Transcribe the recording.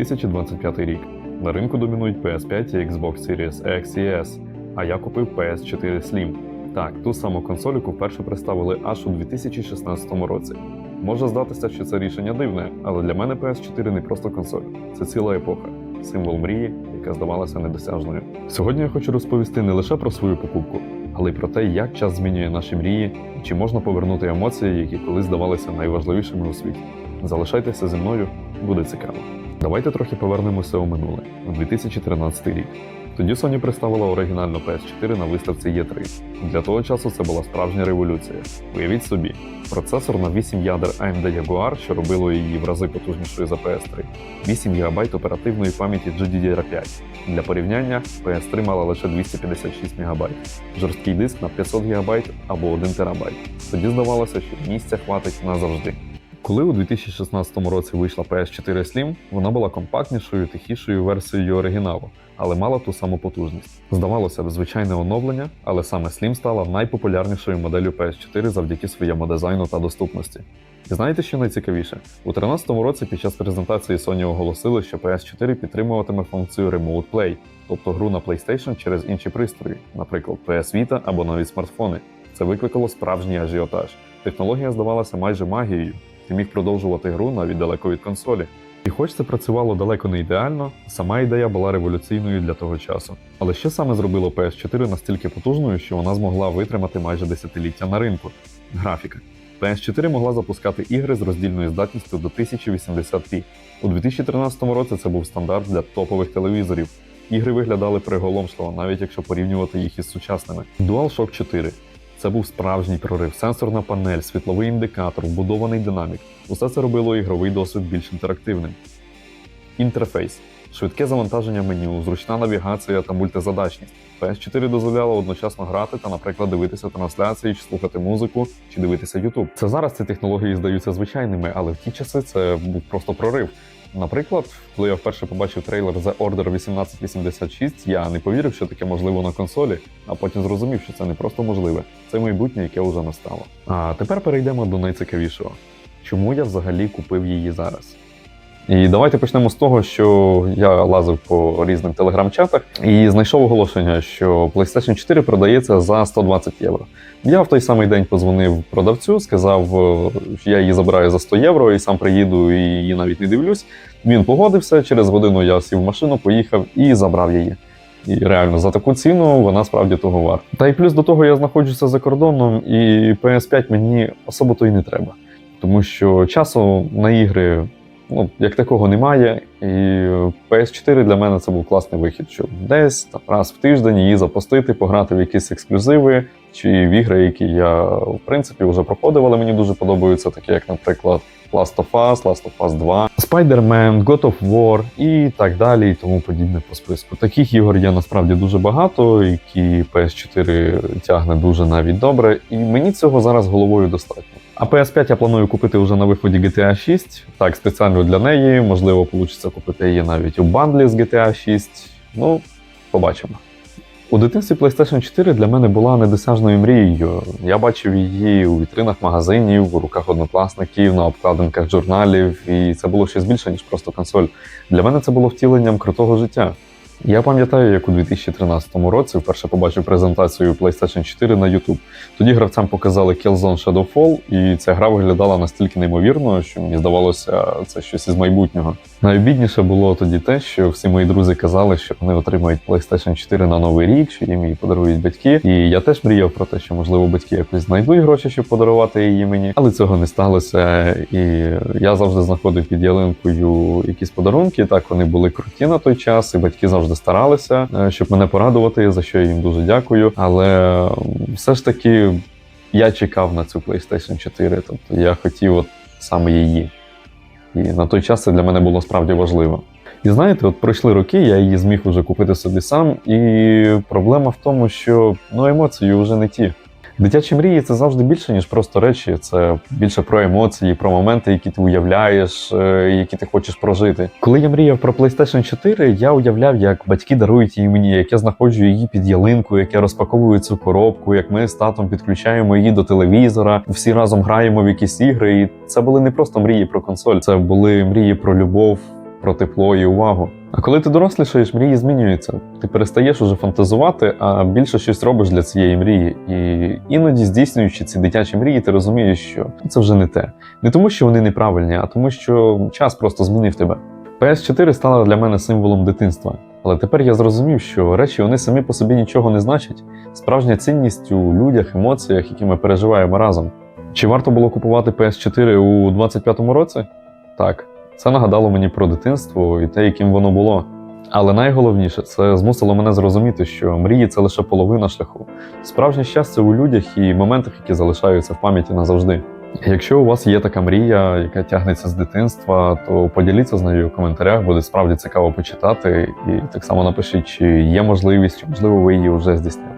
2025 рік. На ринку домінують PS5 і Xbox Series X і S, а я купив PS4 Slim. Так, ту саму консоль, яку вперше представили аж у 2016 році. Може здатися, що це рішення дивне, але для мене PS4 не просто консоль, це ціла епоха, символ мрії, яка здавалася недосяжною. Сьогодні я хочу розповісти не лише про свою покупку, але й про те, як час змінює наші мрії і чи можна повернути емоції, які колись здавалися найважливішими у світі. Залишайтеся зі мною, буде цікаво. Давайте трохи повернемося у минуле, у 2013 рік. Тоді Sony представила оригінальну PS4 на виставці E3. Для того часу це була справжня революція. Уявіть собі, процесор на 8 ядер AMD Jaguar, що робило її в рази потужнішою за PS3, 8 ГБ оперативної пам'яті GDDR5. Для порівняння, PS3 мала лише 256 МБ, жорсткий диск на 500 ГБ або 1 ТБ. Тоді здавалося, що місця хватить назавжди. Коли у 2016 році вийшла PS4 Slim, вона була компактнішою, тихішою версією оригіналу, але мала ту саму потужність. Здавалося б, звичайне оновлення, але саме Slim стала найпопулярнішою моделлю PS4 завдяки своєму дизайну та доступності. І знаєте, що найцікавіше? У 2013 році під час презентації Sony оголосили, що PS4 підтримуватиме функцію Remote Play, тобто гру на PlayStation через інші пристрої, наприклад, PS Vita або нові смартфони. Це викликало справжній ажіотаж. Технологія здавалася майже магією. Ти міг продовжувати гру навіть далеко від консолі. І хоч це працювало далеко не ідеально, сама ідея була революційною для того часу. Але що саме зробило PS4 настільки потужною, що вона змогла витримати майже десятиліття на ринку? Графіка. PS4 могла запускати ігри з роздільною здатністю до 1080p. У 2013 році це був стандарт для топових телевізорів. Ігри виглядали приголомшливо, навіть якщо порівнювати їх із сучасними. DualShock 4 це був справжній прорив, сенсорна панель, світловий індикатор, вбудований динамік. Усе це робило ігровий досвід більш інтерактивним. Інтерфейс. Швидке завантаження меню, зручна навігація та мультизадачність. PS4 дозволяла одночасно грати та, наприклад, дивитися трансляції, чи слухати музику, чи дивитися YouTube. Це зараз ці технології здаються звичайними, але в ті часи це був просто прорив. Наприклад, коли я вперше побачив трейлер The Order 1886, я не повірив, що таке можливо на консолі, а потім зрозумів, що це не просто можливе, це майбутнє, яке вже настало. А тепер перейдемо до найцікавішого. Чому я взагалі купив її зараз? І давайте почнемо з того, що я лазив по різним телеграм-чатах і знайшов оголошення, що PlayStation 4 продається за 120 євро. Я в той самий день позвонив продавцю, сказав, що я її забираю за 100 євро і сам приїду і її навіть не дивлюсь. Він погодився. Через годину я сів в машину, поїхав і забрав її. І реально за таку ціну вона справді того варта. Та й плюс до того я знаходжуся за кордоном, і PS5 мені особо то й не треба, тому що часу на ігри ну, як такого немає. І PS4 для мене це був класний вихід, щоб десь там, раз в тиждень її запустити, пограти в якісь ексклюзиви чи в ігри, які я в принципі вже проходив, але мені дуже подобаються, такі як, наприклад, Last of Us, Last of Us 2, Spider-Man, God of War і так далі, і тому подібне по списку. Таких ігор є насправді дуже багато, які PS4 тягне дуже навіть добре, і мені цього зараз головою достатньо. А PS5 я планую купити вже на виході GTA 6. Так, спеціально для неї. Можливо, вийде купити її навіть у бандлі з GTA 6. Ну, побачимо. У дитинстві PlayStation 4 для мене була недосяжною мрією. Я бачив її у вітринах магазинів, у руках однокласників, на обкладинках журналів, і це було щось більше, ніж просто консоль. Для мене це було втіленням крутого життя. Я пам'ятаю, як у 2013 році вперше побачив презентацію PlayStation 4 на YouTube. Тоді гравцям показали Killzone Shadowfall, і ця гра виглядала настільки неймовірно, що мені здавалося, це щось із майбутнього. Найобідніше було тоді те, що всі мої друзі казали, що вони отримають PlayStation 4 на новий рік, що їм її подарують батьки. І я теж мріяв про те, що можливо батьки якось знайдуть гроші, щоб подарувати її мені, але цього не сталося. І я завжди знаходив під ялинкою якісь подарунки. Так вони були круті на той час, і батьки завжди старалися, е, щоб мене порадувати, за що я їм дуже дякую. Але все ж таки я чекав на цю PlayStation 4, тобто я хотів от саме її. І на той час це для мене було справді важливо. І знаєте, от пройшли роки, я її зміг уже купити собі сам, і проблема в тому, що ну емоції вже не ті. Дитячі мрії це завжди більше, ніж просто речі. Це більше про емоції, про моменти, які ти уявляєш, е, які ти хочеш прожити. Коли я мріяв про PlayStation 4, я уявляв, як батьки дарують її мені, як я знаходжу її під ялинкою, як я розпаковую цю коробку, як ми з татом підключаємо її до телевізора, всі разом граємо в якісь ігри. І це були не просто мрії про консоль, це були мрії про любов про тепло і увагу. А коли ти дорослішаєш, мрії змінюються. Ти перестаєш уже фантазувати, а більше щось робиш для цієї мрії. І іноді, здійснюючи ці дитячі мрії, ти розумієш, що це вже не те. Не тому, що вони неправильні, а тому, що час просто змінив тебе. PS4 стала для мене символом дитинства. Але тепер я зрозумів, що речі вони самі по собі нічого не значать. Справжня цінність у людях, емоціях, які ми переживаємо разом. Чи варто було купувати PS4 у 25-му році? Так, це нагадало мені про дитинство і те, яким воно було. Але найголовніше, це змусило мене зрозуміти, що мрії це лише половина шляху. Справжнє щастя у людях і моментах, які залишаються в пам'яті назавжди. Якщо у вас є така мрія, яка тягнеться з дитинства, то поділіться з нею в коментарях, буде справді цікаво почитати. І так само напишіть, чи є можливість, чи можливо ви її вже здійснили.